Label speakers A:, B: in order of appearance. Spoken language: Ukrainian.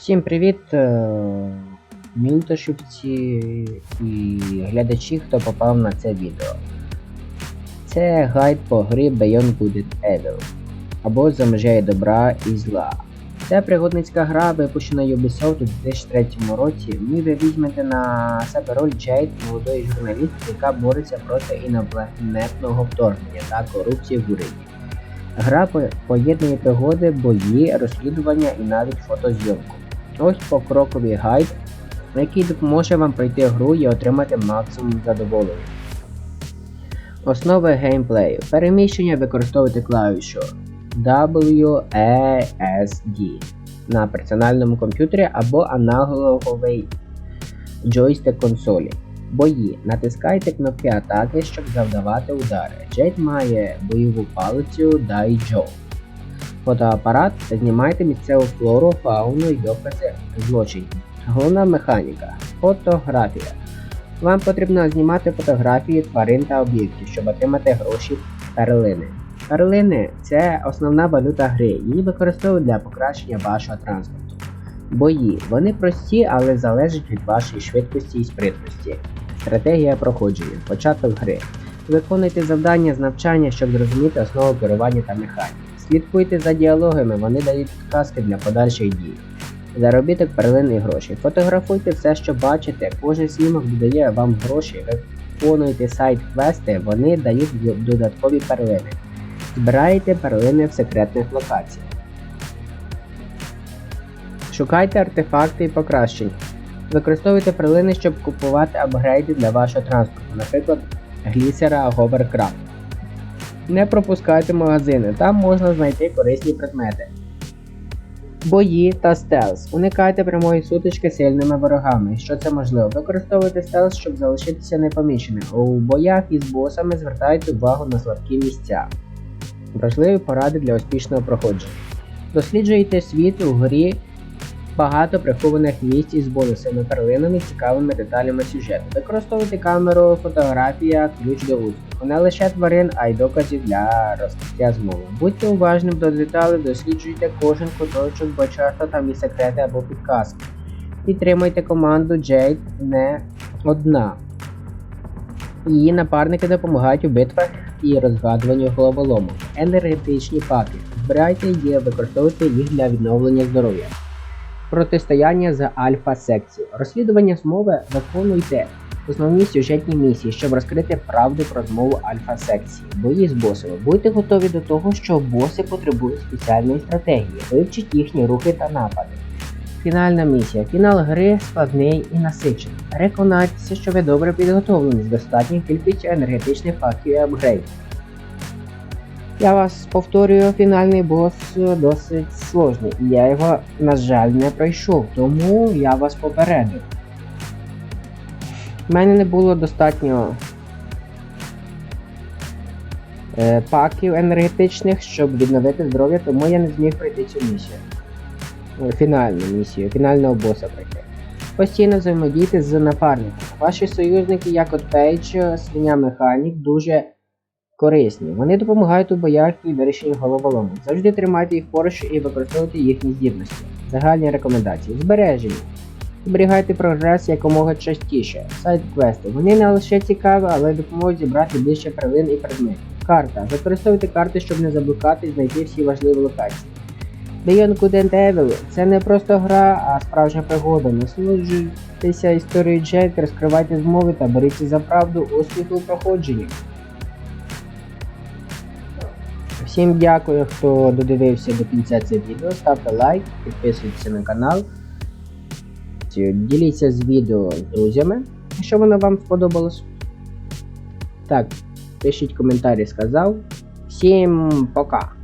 A: Всім привіт, е, мілтошівці і глядачі, хто попав на це відео. Це гайд по грі Beyond Good Evil або За межею добра і зла. Це пригодницька гра, випущена Ubisoft у 2003 році. Ній ви візьмете на себе роль Джейд, молодої журналістки, яка бореться проти інопланетного вторгнення та корупції в уряді. Гра поєднує пригоди, бої, розслідування і навіть фотозйомку. Ось покроковий гайд, який допоможе вам пройти гру і отримати максимум задоволення. Основи геймплею. Переміщення використовуйте клавішу WASD на персональному комп'ютері або аналоговий джойстик консолі. Бої. Натискайте кнопки атаки, щоб завдавати удари. Джейд має бойову палицю Дайджо. Фотоапарат знімайте місцеву флору, фауну і докази злочинів. Головна механіка. Фотографія. Вам потрібно знімати фотографії тварин та об'єктів, щоб отримати гроші перлини. Перлини це основна валюта гри, її використовують для покращення вашого транспорту. Бої. Вони прості, але залежать від вашої швидкості і спритності. Стратегія проходження. Початок гри. Виконуйте завдання з навчання, щоб зрозуміти основу керування та механіки. Слідкуйте за діалогами, вони дають підказки для подальших дій. Заробіток перлин і гроші. Фотографуйте все, що бачите, кожен знімок додає вам гроші, виконуйте сайт-квести, вони дають додаткові перлини. Збирайте перлини в секретних локаціях. Шукайте артефакти і покращення. Використовуйте перлини, щоб купувати апгрейди для вашого транспорту, наприклад, глісера Hovercraft. Не пропускайте магазини, там можна знайти корисні предмети. Бої та стелс. Уникайте прямої сутички з сильними ворогами. Що це можливо? Використовуйте стелс, щоб залишитися непоміченим. У боях із босами звертайте увагу на слабкі місця. Важливі поради для успішного проходження. Досліджуйте світ у грі багато прихованих місць із бонусами, перлинами і цікавими деталями сюжету. Використовуйте камеру, фотографія, ключ до успіху. Не лише тварин, а й доказів для розкриття змови. Будьте уважним до деталей, досліджуйте кожен куточок, бо часто там є секрети або підказки. Підтримуйте команду Джейд не одна. Її напарники допомагають у битвах і розгадуванню головоломок. Енергетичні паки. Збирайте її, використовуйте їх для відновлення здоров'я. Протистояння за альфа секцію. Розслідування змови виконуйте основні сюжетні місії, щоб розкрити правду про змову альфа секції. Бої з босами. Будьте готові до того, що боси потребують спеціальної стратегії. Вивчіть їхні рухи та напади. Фінальна місія. Фінал гри складний і насичений. Переконайтеся, що ви добре підготовлені з достатньою кількістю енергетичних фактів і апгрейдів. Я вас повторюю, фінальний бос досить сложний, і я його, на жаль, не пройшов, тому я вас попередив. У мене не було достатньо е, паків енергетичних, щоб відновити здоров'я, тому я не зміг пройти цю місію. Е, Фінальну місію, фінального боса пройти. Постійно взаємодійте з напарниками. Ваші союзники, як от Пейдж, свиня Механік, дуже корисні. Вони допомагають у боях і вирішенні головоломок. Завжди тримайте їх поруч і використовуйте їхні здібності. Загальні рекомендації. Збереження. Зберігайте прогрес якомога частіше. Сайт-квести. Вони не лише цікаві, але допоможуть зібрати більше перлин і предметів. Карта. Використовуйте карти, щоб не заблукати і знайти всі важливі локації. Beyond Good and Evil – це не просто гра, а справжня пригода. Насолоджуйтеся історією Джек, розкривайте змови та боріться за правду успіху у проходженні. Всім дякую, хто додивився до кінця це відео. Ставте лайк, підписуйтесь на канал. Діліться з відео з друзями, якщо воно вам сподобалось. Так, пишіть коментарі, сказав. Всім пока!